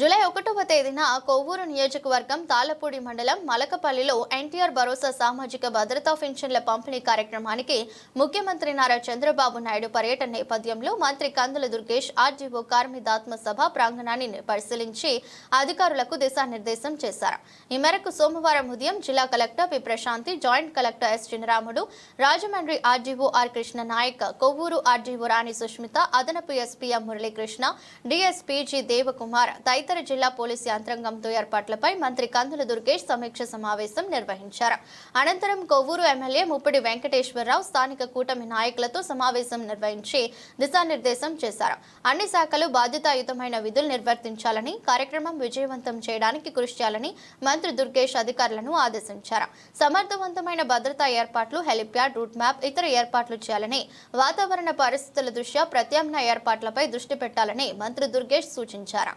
July ఒకటవ తేదీన కొవ్వూరు నియోజకవర్గం తాళపూడి మండలం మలకపల్లిలో ఎన్టీఆర్ భరోసా సామాజిక భద్రతా పెన్షన్ల పంపిణీ కార్యక్రమానికి ముఖ్యమంత్రి నారా చంద్రబాబు నాయుడు పర్యటన నేపథ్యంలో మంత్రి కందుల దుర్గేష్ ఆర్జీఓ కార్మిదాత్మ సభ ప్రాంగణాన్ని పరిశీలించి అధికారులకు దిశానిర్దేశం చేశారు. ఈ మేరకు సోమవారం ఉదయం జిల్లా collector P. Prashanti joint collector S. Chinaramudu Rajahmundry RGO R. Krishna Nayak Kovvur RGO Rani Sushmita అదనపు SPM Muralikrishna DSP G. Devakumar తదితర జిల్లా పోలీసు యంత్రాంగంతో ఏర్పాట్లపై మంత్రి కందుల దుర్గేష్ సమీక్ష సమావేశం నిర్వహించారు. అనంతరం కొవ్వూరు ఎమ్మెల్యే ముప్పిడి వెంకటేశ్వరరావు స్థానిక కూటమి నాయకులతో సమావేశం నిర్వహించి దిశానిర్దేశం చేశారు. అన్ని శాఖలు బాధ్యతాయుతమైన విధులు నిర్వర్తించాలని కార్యక్రమం విజయవంతం చేయడానికి కృషి చేయాలని మంత్రి దుర్గేష్ అధికారులను ఆదేశించారు. సమర్థవంతమైన భద్రతా ఏర్పాట్లు హెలిప్యాడ్ రూట్ మ్యాప్ ఇతర ఏర్పాట్లు చేయాలని వాతావరణ పరిస్థితుల దృష్ట్యా ప్రత్యామ్నాయ ఏర్పాట్లపై దృష్టి పెట్టాలని మంత్రి దుర్గేష్ సూచించారు.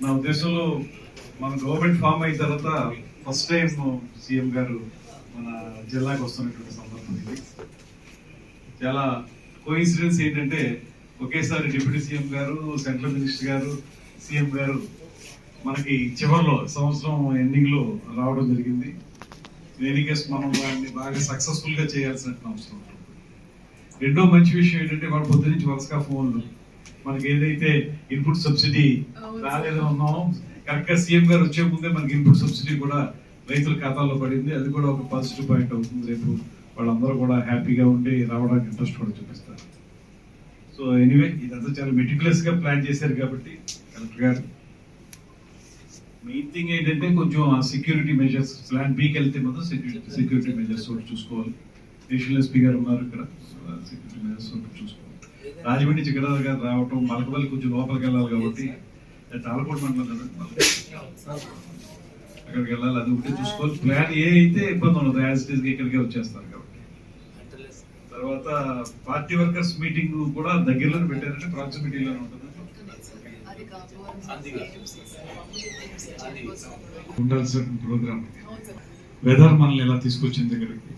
నా ఉద్దేశంలో మన గవర్నమెంట్ ఫామ్ అయిన తర్వాత ఫస్ట్ టైం సీఎం గారు మన జిల్లాకు వస్తున్నటువంటి సందర్భం ఇది. చాలా కోఇన్సిడెన్స్ ఏంటంటే ఒకేసారి డిప్యూటీ సీఎం గారు సెంట్రల్ మినిస్టర్ గారు సీఎం గారు మనకి చివరిలో సంవత్సరం ఎండింగ్లో రావడం జరిగింది. దేనికేస్ మనం వాటిని బాగా సక్సెస్ఫుల్గా చేయాల్సిన అవసరం. రెండో మంచి విషయం ఏంటంటే వాళ్ళ పొద్దు నుంచి వరుసగా ఫోన్లు మనకి ఏదైతే ఇన్పుట్ సబ్సిడీ రాలేదు ఉన్నామో కరెక్ట్గా సీఎం గారు వచ్చే ముందే మనకి ఇన్పుట్ సబ్సిడీ కూడా రైతుల ఖాతాలో పడింది. అది కూడా ఒక పాజిటివ్ పాయింట్ అవుతుంది. రేపు వాళ్ళందరూ కూడా హ్యాపీగా ఉండి రావడానికి ఇంట్రెస్ట్ కూడా చూపిస్తారు. సో ఎనీవే ఇదంతా చాలా మెటికులస్గా ప్లాన్ చేశారు కాబట్టి కలెక్టర్ గారు. మెయిన్ థింగ్ ఏంటంటే కొంచెం ఆ సెక్యూరిటీ మెజర్స్ ప్లాన్ బీకి వెళ్తే మాత్రం సెక్యూరిటీ సెక్యూరిటీ మెజర్స్ ఒకటి చూసుకోవాలి. నేషనల్ ఎస్పీ గారు ఉన్నారు ఇక్కడ సెక్యూరిటీ మెజర్స్ ఒకటి చూసుకోవాలి. రాజమండ్రి నుంచి గారు రావటం మలకపల్లి కొంచెం లోపలికి వెళ్ళాలి కాబట్టి అది మండలం కదా అక్కడికి వెళ్ళాలి అది ఒకటి చూసుకోవాలి. ప్లాన్ ఏ అయితే ఇబ్బంది ఉండదు యాజ్ ఇట్ ఈస్గా ఇక్కడికే వచ్చేస్తారు కాబట్టి. తర్వాత పార్టీ వర్కర్స్ మీటింగ్ కూడా దగ్గరలోనే పెట్టారంటే ప్రాక్సిమిటీలోనే ఉంటుంది. ఉండాల్సిన ప్రోగ్రామ్ వెదర్ మనల్ని ఎలా తీసుకొచ్చింది ఇక్కడికి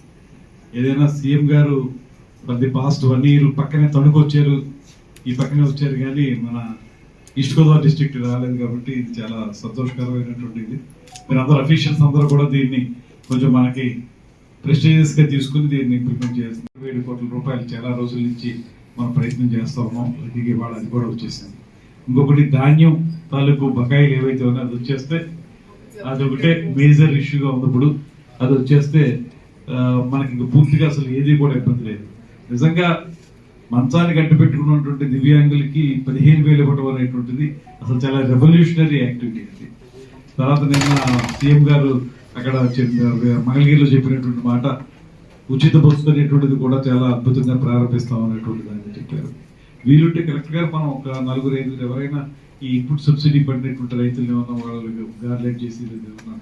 ఏదైనా సీఎం గారు ప్రతి పాస్ట్ వన్ ఇయర్ పక్కనే తణుకు వచ్చారు ఈ పక్కనే వచ్చారు కానీ మన ఈస్ట్ గోదావరి డిస్ట్రిక్ట్ రాలేదు కాబట్టి ఇది చాలా సంతోషకరమైనటువంటి ఇది. మీరు అందరు అఫీషియల్స్ అందరూ కూడా దీన్ని కొంచెం మనకి ప్రెస్టీజియస్గా తీసుకుని దీన్ని ఇంప్లిమెంట్ చేస్తున్నారు. ఏడు కోట్ల రూపాయలు చాలా రోజుల నుంచి మనం ప్రయత్నం చేస్తా ఉన్నాం. ఇది ఇవాళ అది కూడా వచ్చేసింది. ఇంకొకటి ధాన్యం తాలూకు బకాయిలు ఏవైతే ఉన్నాయో అది వచ్చేస్తే అదొకటే మేజర్ ఇష్యూగా ఉన్నప్పుడు అది వచ్చేస్తే మనకి ఇంక పూర్తిగా అసలు ఏది కూడా ఇబ్బంది లేదు. నిజంగా మంచాన్ని కట్టుపెట్టుకున్నటువంటి దివ్యాంగులకి పదిహేను వేలు ఇవ్వడం అనేటువంటిది అసలు చాలా రెవల్యూషనరీ యాక్టివిటీ అది తర్వాత నిన్న సీఎం గారు అక్కడ మంగళగిరిలో చెప్పినటువంటి మాట ఉచిత బస్సు అనేటువంటిది కూడా చాలా అద్భుతంగా ప్రారంభిస్తాం అనేటువంటి దాన్ని చెప్పారు. వీలుంటే కరెక్ట్గా మనం ఒక నలుగురు ఐదుగురు ఎవరైనా ఈ ఇన్పుట్ సబ్సిడీ పడినటువంటి రైతులు ఏమన్నా వాళ్ళు గార్లెట్ చేసి ఏమన్నా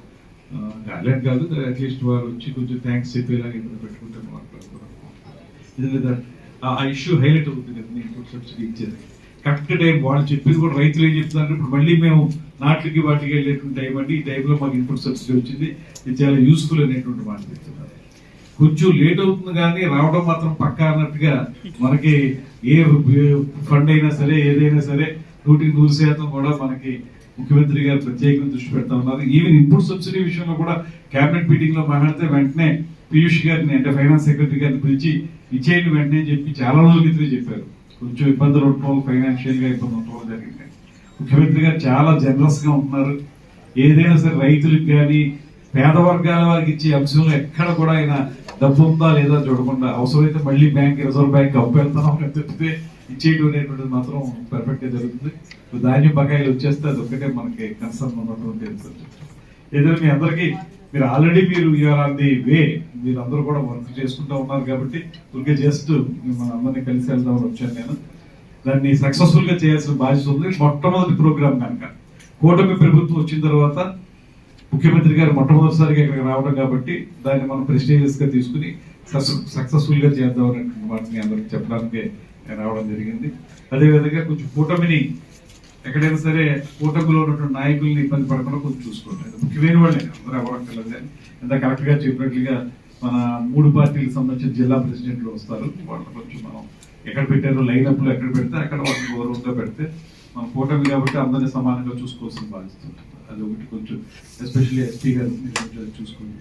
గార్లెట్ కాదు అట్లీస్ట్ వారు వచ్చి కొంచెం థ్యాంక్స్ చెప్పేలాగా ఏమైనా పెట్టుకుంటే మాట్లాడుతున్నాం ఆ ఇష్యూ హైలైట్ అవుతుంది కదా ఇన్పుట్ సబ్సిడీ ఇచ్చేది. కరెక్ట్ టైం వాళ్ళు చెప్పింది కూడా రైతులు ఏం చెప్తున్నారు ఇప్పుడు మళ్ళీ మేము నాట్లకి వాటికి వెళ్ళేటువంటి టైం అండి ఈ టైంలో మాకు ఇన్పుట్ సబ్సిడీ వచ్చింది ఇది చాలా యూస్ఫుల్ అనేటువంటి మాట చెప్తున్నారు. కొంచెం లేట్ అవుతుంది కానీ రావడం మాత్రం పక్కా అన్నట్టుగా మనకి ఏ ఫండ్ అయినా సరే ఏదైనా సరే నూటికి నూరు శాతం కూడా మనకి ముఖ్యమంత్రి గారు ప్రత్యేకంగా దృష్టి పెడతా ఉన్నారు. ఈవెన్ ఇన్పుట్ సబ్సిడీ విషయంలో కూడా కేబినెట్ మీటింగ్లో మాట్లాడితే వెంటనే పీయూష్ గారిని అంటే ఫైనాన్స్ సెక్రటరీ గారిని పిలిచి ఇచ్చేయండి వెంటనే చెప్పి చాలా రోజుల క్రితమే చెప్పారు. కొంచెం ఇబ్బందులు ఉండటం ఫైనాన్షియల్గా ఇబ్బంది ఉండటం జరిగింది. ముఖ్యమంత్రి గారు చాలా జనరస్గా ఉంటున్నారు. ఏదైనా సరే రైతులకు కానీ పేద వర్గాల వారికి ఇచ్చే అంశంలో ఎక్కడ కూడా ఆయన డబ్బు ఉందా లేదా చూడకుండా అవసరమైతే మళ్ళీ బ్యాంక్ రిజర్వ్ బ్యాంక్ అప్పు వెళ్తాం తప్పితే ఇచ్చేయడం అనేటువంటిది మాత్రం పర్ఫెక్ట్గా జరుగుతుంది. ధాన్యం బకాయిలు వచ్చేస్తే అది ఒక్కటే మనకి కన్సర్న్ ఉన్నటువంటి subject. ఏదైనా మీ అందరికీ మీరు ఆల్రెడీ మీరు యూఆర్ ఆన్ ది వే మీరు అందరూ కూడా వర్క్ చేసుకుంటూ ఉన్నారు కాబట్టి ఊరికే జస్ట్ మన అందరినీ కలిసి వెళ్దామని వచ్చాను నేను. దాన్ని సక్సెస్ఫుల్గా చేయాల్సిన బాధ్యత ఉంది. మొట్టమొదటి ప్రోగ్రామ్ కనుక. కూటమి ప్రభుత్వం వచ్చిన తర్వాత ముఖ్యమంత్రి గారు మొట్టమొదటిసారిగా ఇక్కడికి రావడం కాబట్టి దాన్ని మనం ప్రెస్టీజియస్గా తీసుకుని సక్సెస్ఫుల్గా చేద్దాం అనే వాటిని అందరికి చెప్పడానికి రావడం జరిగింది. అదేవిధంగా కొంచెం కూటమిని ఎక్కడైనా సరే కూటమిలో ఉన్నటువంటి నాయకుల్ని ఇబ్బంది పడకుండా కొంచెం చూసుకోండి. ముఖ్యమైన వాళ్ళే అందరూ అవ్వడం కానీ ఎంత కరెక్ట్గా చెప్పినట్లుగా మన మూడు పార్టీలకు సంబంధించిన జిల్లా ప్రెసిడెంట్లు వస్తారు. వాళ్ళు కొంచెం మనం ఎక్కడ పెట్టారో లైన్ అప్లు ఎక్కడ పెడితే అక్కడ వాళ్ళకి గౌరవంగా పెడితే మనం కూటమి కాబట్టి అందరినీ సమానంగా చూసుకోవాల్సిన భావిస్తుంటాం అది ఒకటి కొంచెం ఎస్పెషల్లీ ఎస్పీ గారు మీరు కొంచెం చూసుకోండి.